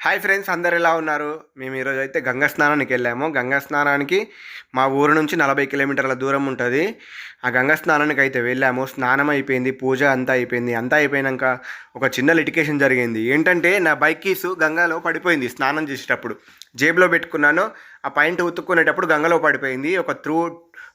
Hi friends అందరు ఎలా ఉన్నారు? మేము ఈరోజు అయితే గంగా స్నానానికి వెళ్ళాము. గంగా స్నానానికి మా ఊరు నుంచి నలభై కిలోమీటర్ల దూరం ఉంటుంది. ఆ గంగా స్నానానికి అయితే వెళ్ళాము. స్నానం అయిపోయింది పూజ అంతా అయిపోయింది. అంతా అయిపోయినాక ఒక చిన్న లిటికేషన్ జరిగింది. ఏంటంటే నా బైక్ కీస్ గంగాలో పడిపోయింది స్నానం చేసేటప్పుడు. జేబులో పెట్టుకున్నాను. ఆ పాయింట్ ఉతుక్కునేటప్పుడు గంగలో పడిపోయింది. ఒక త్రూ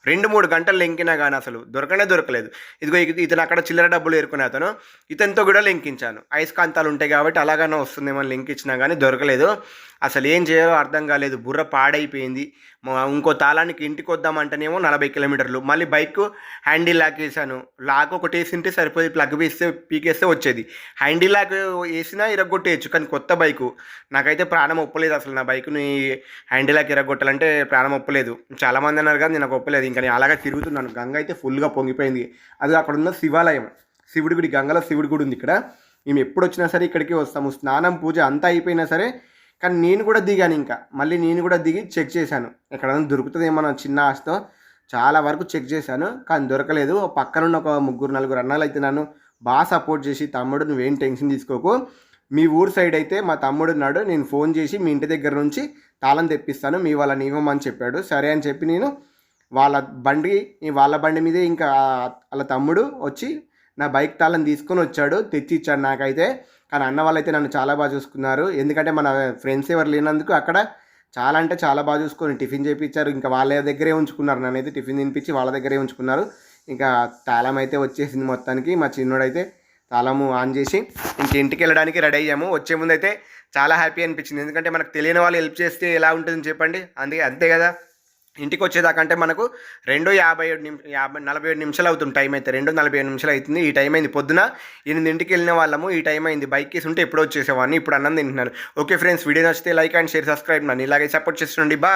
రెండు మూడు గంటలు లెంకినా కానీ అసలు దొరకనే దొరకలేదు. ఇదిగో ఇతను అక్కడ చిల్లర డబ్బులు ఏరుకునే అతను ఇతనితో కూడా లింకించాను. అయస్కాంతాలు ఉంటాయి కాబట్టి అలాగనే వస్తుందేమో లింక్ ఇచ్చినా కానీ దొరకలేదు. అసలు ఏం చేయాలో అర్థం కాలేదు. బుర్ర పాడైపోయింది. ఇంకో తాళానికి ఇంటికి వద్దామంటేనేమో నలభై కిలోమీటర్లు. మళ్ళీ బైక్ హ్యాండిల్ లాక్ వేసాను లాక్ ఒకటి వేసింటే సరిపోయి ప్లగ్ వేస్తే పీకేస్తే వచ్చేది. హ్యాండిల్ లాక్ వేసినా ఇరగొట్టేయచ్చు కానీ కొత్త బైకు. నాకైతే ప్రాణం ఒప్పలేదు అసలు. నా బైక్ని హ్యాండిల్ లాక్ ఇరగొట్టాలంటే ప్రాణం ఒప్పలేదు. చాలామంది అన్నారు కానీ నాకు ఒప్పలేదు. ఇంకా నేను అలాగే తిరుగుతున్నాను. గంగ అయితే ఫుల్గా పొంగిపోయింది. అది అక్కడ ఉన్న శివాలయం. శివుడి గుడి గంగలో శివుడి గుడి ఉంది ఇక్కడ. మేము ఎప్పుడు వచ్చినా సరే ఇక్కడికి వస్తాము. స్నానం పూజ అంతా అయిపోయినా సరే కానీ నేను కూడా దిగాను ఇంకా. మళ్ళీ నేను కూడా దిగి చెక్ చేశాను. ఎక్కడైనా దొరుకుతుందేమో చిన్న ఆశతో చాలా వరకు చెక్ చేశాను. కానీ దొరకలేదు. పక్కనున్న ఒక ముగ్గురు నలుగురు అన్నాలు అయితే నన్ను బాగా సపోర్ట్ చేసి తమ్ముడు నువ్వేం టెన్షన్ తీసుకోకు. మీ ఊరు సైడ్ అయితే మా తమ్ముడు ఉన్నాడు. నేను ఫోన్ చేసి మీ ఇంటి దగ్గర నుంచి తాళం తెప్పిస్తాను. మీ వాళ్ళని ఇవ్వమని చెప్పాడు. సరే అని చెప్పి నేను వాళ్ళ బండి వాళ్ళ బండి మీదే ఇంకా వాళ్ళ తమ్ముడు వచ్చి నా బైక్ తాళం తీసుకొని వచ్చాడు తెచ్చి ఇచ్చాడు నాకైతే. కానీ అన్న వాళ్ళైతే నన్ను చాలా బాగా చూసుకున్నారు. ఎందుకంటే మన ఫ్రెండ్స్ ఎవరు లేనందుకు అక్కడ చాలా అంటే చాలా బాగా చూసుకొని టిఫిన్ చేయించారు ఇంకా వాళ్ళ దగ్గరే ఉంచుకున్నారు. నన్ను అయితే టిఫిన్ తినిపించి వాళ్ళ దగ్గరే ఉంచుకున్నారు. ఇంకా తాళం అయితే వచ్చేసింది మొత్తానికి. మా చిన్నోడైతే తాళము ఆన్ చేసి ఇంక ఇంటికి వెళ్ళడానికి రెడీ అయ్యాము. వచ్చే ముందు అయితే చాలా హ్యాపీ అనిపించింది. ఎందుకంటే మనకు తెలియని వాళ్ళు హెల్ప్ చేస్తే ఎలా ఉంటుందని చెప్పండి. అందుకే అంతే కదా. ఇంటికి వచ్చేదాకంటే మనకు రెండు యాభై ఏడు నిమి యాభై నలభై ఏడు నిమిషాలు అవుతుంది టైం అయితే. రెండు నలభై ఏడు నిమిషాలు అవుతుంది. ఈ టైం అయింది. పొద్దున ఎనిమిదింటికి వెళ్ళిన వాళ్ళము ఈ టైం అయింది. బైక్ కేసు ఉంటే ఎప్పుడో వచ్చేసేవాడిని. ఇప్పుడు అన్నం తింటున్నాను ఓకే ఫ్రెండ్స్ వీడియో నచ్చితే లైక్ అండ్ షేర్ సబ్స్క్రైబ్ నన్ను. ఇలాగే సపోర్ట్ చేస్తుండండి. బా